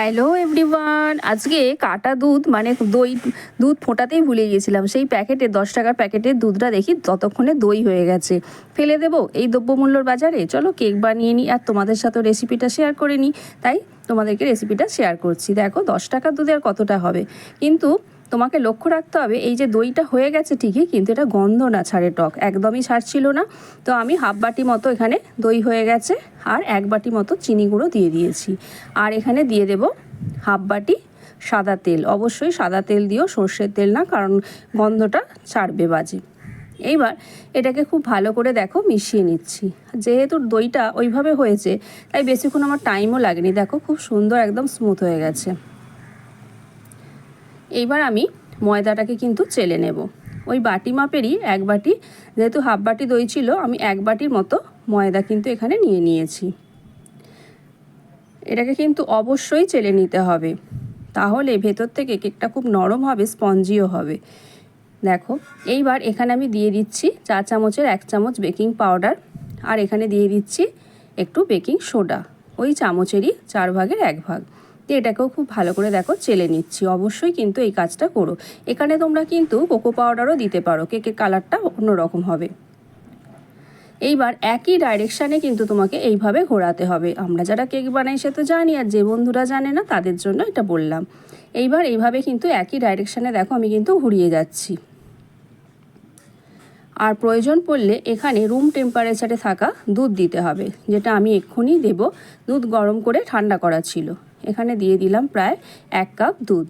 Hello everyone আজকে কাটা দুধ মানে দই, দুধ ফোটাতেই ভুলে গিয়েছিলাম। সেই প্যাকেটে, দশ টাকার প্যাকেটের দুধটা দেখি ততক্ষণে দই হয়ে গেছে। ফেলে দেব এই দ্রব্যমূল্যর বাজারে। চলো কেক বানিয়ে নিই আর তোমাদের সাথে রেসিপিটা শেয়ার করে নিই। তাই তোমাদেরকে রেসিপিটা শেয়ার করছি। দেখো, দশ টাকার দুধে আর কতটা হবে? কিন্তু তোমাকে লক্ষ্য রাখতে হবে, এই যে দইটা হয়ে গেছে ঠিকই, কিন্তু এটা গন্ধ না ছাড়ে টক, একদমই ছাড়ছিল না। তো আমি হাফ বাটি মতো এখানে দই হয়ে গেছে, আর এক বাটি মতো চিনি গুঁড়ো দিয়ে দিয়েছি। আর এখানে দিয়ে দেব হাফ বাটি সাদা তেল, অবশ্যই সাদা তেল দিও সর্ষের তেল না, কারণ গন্ধটা ছাড়বে বাজে। এইবার এটাকে খুব ভালো করে দেখো মিশিয়ে নিচ্ছি। যেহেতু দইটা ওইভাবে হয়েছে, তাই বেশিক্ষণ আমার টাইমও লাগেনি, দেখো খুব সুন্দর একদম স্মুথ হয়ে গেছে। এইবার আমি ময়দাটাকে কিন্তু চেলে নেব। ওই বাটি মাপেরই এক বাটি, যেহেতু হাফ বাটি দই ছিল, আমি এক বাটির মতো ময়দা কিন্তু এখানে নিয়ে নিয়েছি। এটাকে কিন্তু অবশ্যই চেলে নিতে হবে। তাহলে ভেতর থেকে কেকটা খুব নরম হবে, স্পঞ্জিও হবে। দেখো, এইবার এখানে আমি দিয়ে দিচ্ছি চা চামচের এক চামচ বেকিং পাউডার, আর এখানে দিয়ে দিচ্ছি একটু বেকিং সোডা। ওই চামচেরই চার ভাগের এক ভাগ। দিয়ে এটাকেও খুব ভালো করে দেখো, চেলে নিচ্ছি। অবশ্যই কিন্তু এই কাজটা করো। এখানে তোমরা কিন্তু কোকো পাউডারও দিতে পারো। কেকের কালারটা অন্যরকম হবে। এইবার একই ডাইরেকশানে কিন্তু তোমাকে এইভাবে ঘোরাতে হবে। আমরা যারা কেক বানাই, সে তো জানি, আর যে বন্ধুরা জানে না, তাদের জন্য এটা বললাম। এইবার এইভাবে কিন্তু একই ডাইরেকশানে দেখো, আমি কিন্তু ঘুরিয়ে যাচ্ছি। আর প্রয়োজন পড়লে এখানে রুম টেম্পারেচারে থাকা দুধ দিতে হবে, যেটা আমি এক্ষুনি দেব। দুধ গরম করে ঠান্ডা করা ছিল। এখানে দিয়ে দিলাম প্রায় এক কাপ দুধ।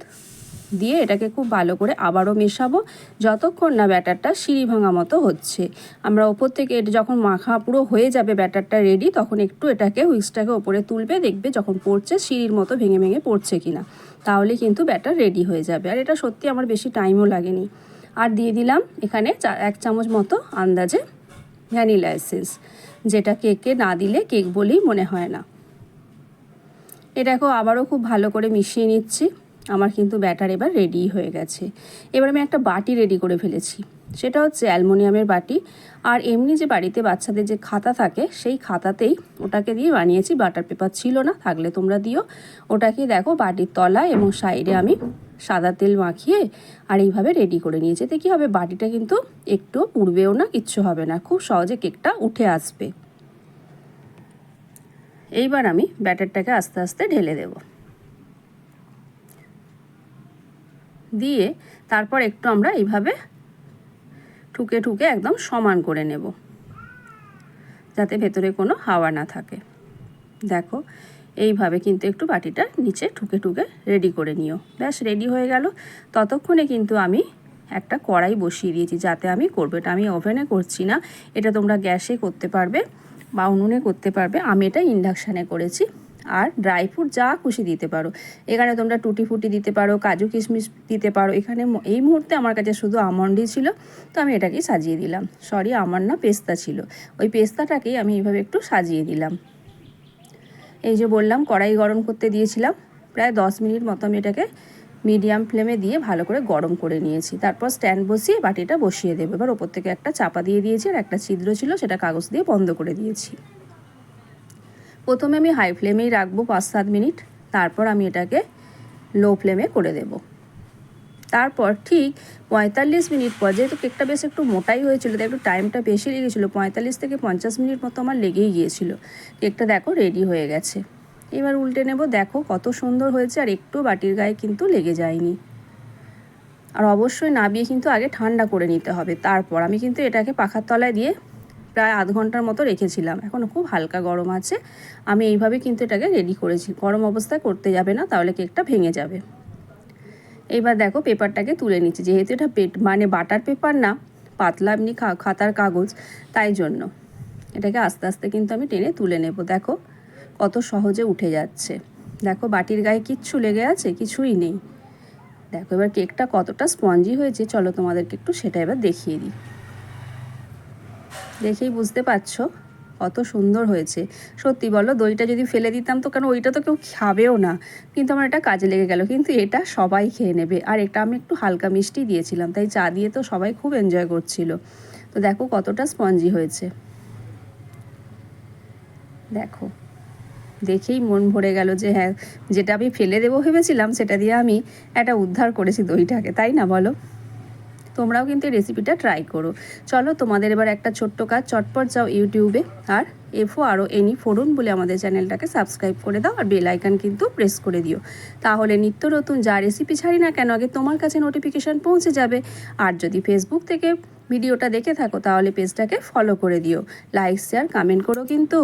দিয়ে এটাকে খুব ভালো করে আবারও মেশাবো, যতক্ষণ না ব্যাটারটা সিঁড়ি ভাঙা মতো হচ্ছে। আমরা ওপর থেকে এটা যখন মাখা পুরো হয়ে যাবে ব্যাটারটা রেডি তখন একটু এটাকে হুইক্সটাকে ওপরে তুলবে, দেখবে যখন পড়ছে সিঁড়ির মতো ভেঙে ভেঙে পড়ছে কিনা। তাহলে কিন্তু ব্যাটার রেডি হয়ে যাবে। আর এটা সত্যি আমার বেশি টাইমও লাগেনি। আর দিয়ে দিলাম এখানে এক চামচ মতো আন্দাজে ভ্যানিলা এসেন্স, যেটা কেকে না দিলে কেক বলেই মনে হয় না। এটাকেও আবারও খুব ভালো করে মিশিয়ে নিচ্ছি। আমার কিন্তু ব্যাটার এবার রেডি হয়ে গেছে। এবার আমি একটা বাটি রেডি করে ফেলেছি। সেটা হচ্ছে অ্যালমোনিয়ামের বাটি। আর এমনি যে বাড়িতে বাচ্চাদের যে খাতা থাকে, সেই খাতাতেই ওটাকে দিয়ে বানিয়েছি। বাটার পেপার ছিল না, থাকলে তোমরা দিও। ওটাকে দেখো, বাটির তলা এবং সাইডে আমি সাদা তেল মাখিয়ে আর এইভাবে রেডি করে নিয়েছি। এতে কী হবে? বাটিটা কিন্তু একটু পুড়বেও না, কিচ্ছু হবে না। খুব সহজে কেকটা উঠে আসবে। এইবার আমি ব্যাটারটাকে আস্তে আস্তে ঢেলে দেব। দিয়ে তারপর একটু আমরা এইভাবে ঠুকে ঠুকে একদম সমান করে নেব, যাতে ভেতরে কোনো হাওয়া না থাকে। দেখো, এইভাবে কিন্তু একটু বাটিটা নিচে ঠুকে ঠুকে রেডি করে নিও। ব্যাস রেডি হয়ে গেল। ততক্ষণে কিন্তু আমি একটা কড়াই বসিয়ে দিয়েছি, যাতে আমি করব এটা। আমি ওভেনে করছি না, এটা তোমরা গ্যাসে করতে পারবে। বা উনুনে করতে পারবে, আমি এটা ইন্ডাকশানে করেছি। আর ড্রাই ফ্রুট যা খুশি দিতে পারো। এখানে তোমরা টুটি ফুটি দিতে পারো, কাজু কিশমিশ দিতে পারো। এখানে এই মুহূর্তে আমার কাছে শুধু আমন্ডই ছিল, তো আমি এটাকেই সাজিয়ে দিলাম। সরি আমার না পেস্তা ছিল। ওই পেস্তাটাকেই আমি এইভাবে একটু সাজিয়ে দিলাম। এই যে বললাম, কড়াই গরম করতে দিয়েছিলাম। প্রায় দশ মিনিট মতো আমি এটাকে মিডিয়াম ফ্লেমে দিয়ে ভালো করে গরম করে নিয়েছি। তারপর স্ট্যান্ড বসিয়ে বাটিটা বসিয়ে দেবো। এবার ওপর থেকে একটা চাপা দিয়ে দিয়েছি আর একটা ছিদ্র ছিল সেটা কাগজ দিয়ে বন্ধ করে দিয়েছি। প্রথমে আমি হাই ফ্লেমেই রাখব পাঁচ সাত মিনিট। তারপর আমি এটাকে লো ফ্লেমে করে দেব। তারপর ঠিক পঁয়তাল্লিশ মিনিট পর, যেহেতু কেকটা বেশ একটু মোটাই হয়েছিল, তাই একটু টাইমটা বেশি লেগেছিলো, পঁয়তাল্লিশ থেকে পঞ্চাশ মিনিট মতো আমার লেগেই গিয়েছিল। কেকটা দেখো রেডি হয়ে গেছে। এবার উল্টে নেব। দেখো কত সুন্দর হয়েছে আর একটু বাটির গায়ে কিন্তু লেগে যায়নি। আর অবশ্যই নাবিয়ে কিন্তু আগে ঠান্ডা করে নিতে হবে। তারপর আমি কিন্তু এটাকে পাখার তলায় দিয়ে প্রায় আধ ঘণ্টার মতো রেখেছিলাম। এখন খুব হালকা গরম আছে। আমি এইভাবে কিন্তু এটাকে রেডি করেছি। গরম অবস্থায় করতে যাবে না, তাহলে কেকটা ভেঙে যাবে। এইবার দেখো পেপারটাকে তুলে নিচ্ছি। যেহেতু এটা পেট মানে বাটার পেপার না, পাতলা এমনি খাতার কাগজ, তাই জন্য। এটাকে আস্তে আস্তে কিন্তু আমি টেনে তুলে নেব। দেখো কত সহজে উঠে যাচ্ছে। দেখো, বাটির গায়ে কিচ্ছু লেগে আছে, কিছুই নেই। দেখো, এবার কেকটা কতটা স্পঞ্জি হয়েছে, চলো তোমাদেরকে একটু সেটা এবার দেখিয়ে দিই। দেখেই বুঝতে পারছ কত সুন্দর হয়েছে। সত্যি বলো, দইটা যদি ফেলে দিতাম তো কেন ওইটা তো কেউ খাবেও না। কিন্তু আমার এটা কাজে লেগে গেল, কিন্তু এটা সবাই খেয়ে নেবে। আর এটা আমি একটু হালকা মিষ্টি দিয়েছিলাম, তাই চা দিয়ে তো সবাই খুব এনজয় করছিল। তো দেখো কতটা স্পঞ্জি হয়েছে। দেখো দেখেই মন ভরে গেল যে হ্যাঁ যেটা আমি ফেলে দেবো ভেবেছিলাম, সেটা দিয়ে আমি একটা উদ্ধার করেছি দইটাকে, তাই না বলো? তোমরাও কিন্তু এই রেসিপিটা ট্রাই করো। চলো তোমাদের এবার একটা ছোট্ট কাজ, চটপট যাও ইউটিউবে আর এফও আরও এনি ফোরুন বলে আমাদের চ্যানেলটাকে সাবস্ক্রাইব করে দাও, আর বেল আইকন কিন্তু প্রেস করে দিও। তাহলে নিত্য নতুন যা রেসিপি ছাড়ি না কেন, আগে তোমার কাছে নোটিফিকেশান পৌঁছে যাবে। আর যদি ফেসবুক থেকে ভিডিওটা দেখে থাকো, তাহলে পেজটাকে ফলো করে দিও। লাইক শেয়ার কমেন্ট করো কিন্তু।